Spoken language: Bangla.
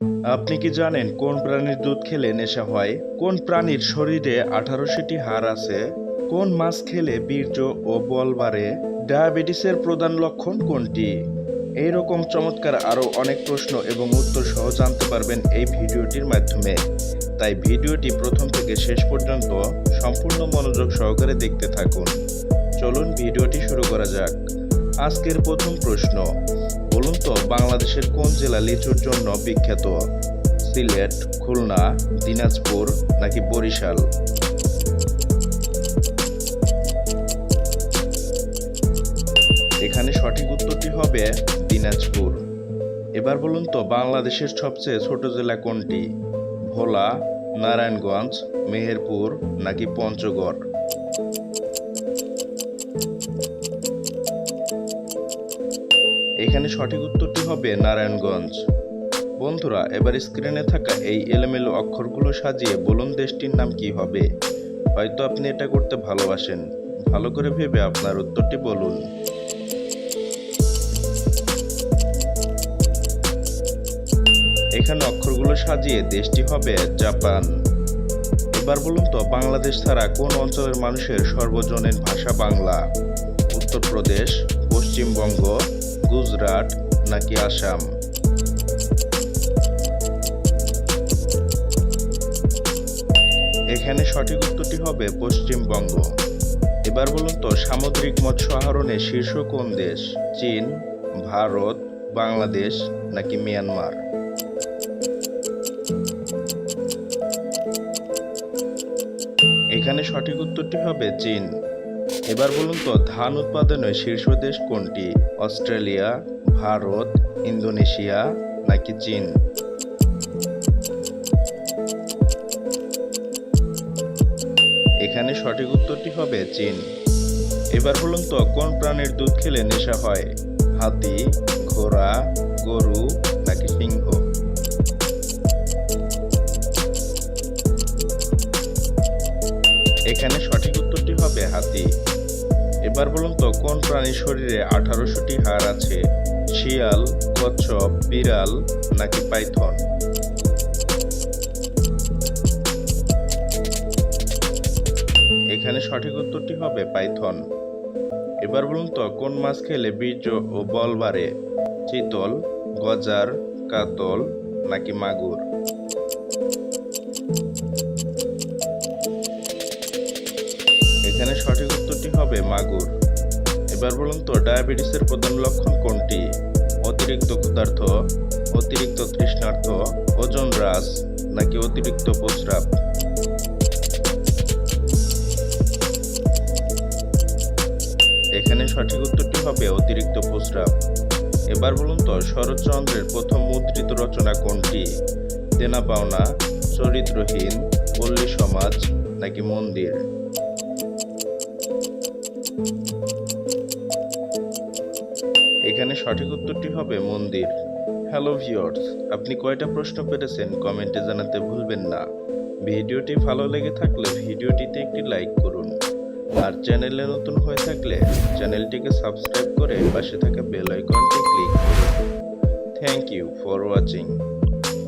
আপনি কি জানেন কোন প্রাণীর দুধ খেলে নেশা হয়? কোন প্রাণীর শরীরে আঠারোশোটি হাড় আছে? কোন মাছ খেলে বীর্য ও বল বাড়ে? ডায়াবেটিসের প্রধান লক্ষণ কোনটি? এই রকম চমৎকার আরও অনেক প্রশ্ন এবং উত্তর সহ জানতে পারবেন এই ভিডিওটির মাধ্যমে। তাই ভিডিওটি প্রথম থেকে শেষ পর্যন্ত সম্পূর্ণ মনোযোগ সহকারে দেখতে থাকুন। চলুন ভিডিওটি শুরু করা যাক। আজকের প্রথম প্রশ্ন বলুন তো, বাংলাদেশের কোন জেলা লিচুর জন্য বিখ্যাত? সিলেট, খুলনা, দিনাজপুর নাকি বরিশাল? এখানে সঠিক উত্তরটি হবে দিনাজপুর। এবার বলুন তো, বাংলাদেশের সবচেয়ে ছোট জেলা কোনটি? ভোলা, নারায়ণগঞ্জ, মেহেরপুর নাকি পঞ্চগড়? এখানে সঠিক উত্তরটি হবে নারায়ণগঞ্জ। বন্ধুরা, এবার স্ক্রিনে থাকা এই এলোমেলো অক্ষরগুলো সাজিয়ে বলুন দেশটির নাম কি হবে। হয়তো আপনি এটা করতে ভালোবাসেন। ভালো করে ভেবে আপনার উত্তরটি বলুন। এখানে অক্ষরগুলো সাজিয়ে দেশটি হবে জাপান। এবার বলুন তো, বাংলাদেশ ছাড়া কোন অঞ্চলের মানুষের সর্বজনীন ভাষা বাংলা? উত্তরপ্রদেশ, পশ্চিমবঙ্গ গুজরাট নাকি আসাম? এখানে সঠিক উত্তরটি হবে পশ্চিমবঙ্গ। এবার বলুন তো, সামুদ্রিক মৎস্য আহরণে শীর্ষ কোন দেশ? চীন, ভারত, বাংলাদেশ নাকি মিয়ানমার? এখানে সঠিক উত্তরটি হবে চীন। এবার বলুন তো, ধান উৎপাদনে শীর্ষ দেশ কোনটি? অস্ট্রেলিয়া, ভারত, ইন্দোনেশিয়া নাকি চীন? এখানে সঠিক উত্তরটি হবে চীন। এবার বলুন তো, কোন প্রাণীর দুধ খেলে নেশা হয়? হাতি, ঘোড়া, গরু নাকি সিংহ? এখানে সঠিক উত্তরটি হবে হাতি। এবার বলুন তো, কোন প্রাণীর শরীরে আঠারোশোটি হাড় আছে? শিয়াল, কচ্ছপ, বিড়াল নাকি পাইথন? এখানে সঠিক উত্তরটি হবে পাইথন। এবার বলুন তো, কোন মাছ খেলে বীর্য ও বল বাড়ে? চিতল, গজার, কাতল নাকি মাগুর? সঠিক উত্তরটি হবে মাগুর। এবার বলুন তো, ডায়াবেটিসের প্রধান লক্ষণ কোনটি? অতিরিক্ত ক্ষুধার্থ অতিরিক্ত তৃষ্ণার্থ ওজন হ্রাস, নাকি অতিরিক্ত প্রস্রাব? এখানে সঠিক উত্তরটি হবে অতিরিক্ত প্রস্রাব। এবার বলুন তো, শরৎচন্দ্রের প্রথম মুদ্রিত রচনা কোনটি? দেনা পাওনা, চরিত্রহীন, পল্লী সমাজ, নাকি মন্দির? এখানে সঠিক উত্তরটি হবে মন্দির। হ্যালো ভিউয়ার্স আপনি কয়টা প্রশ্ন পেরেছেন কমেন্টে জানাতে ভুলবেন না। ভিডিওটি ভালো লেগে থাকলে ভিডিওটিতে একটি লাইক করুন। আর চ্যানেলে নতুন হয়ে থাকলে চ্যানেলটিকে সাবস্ক্রাইব করে পাশে থাকা বেল আইকনটি ক্লিক করুন। Thank you for watching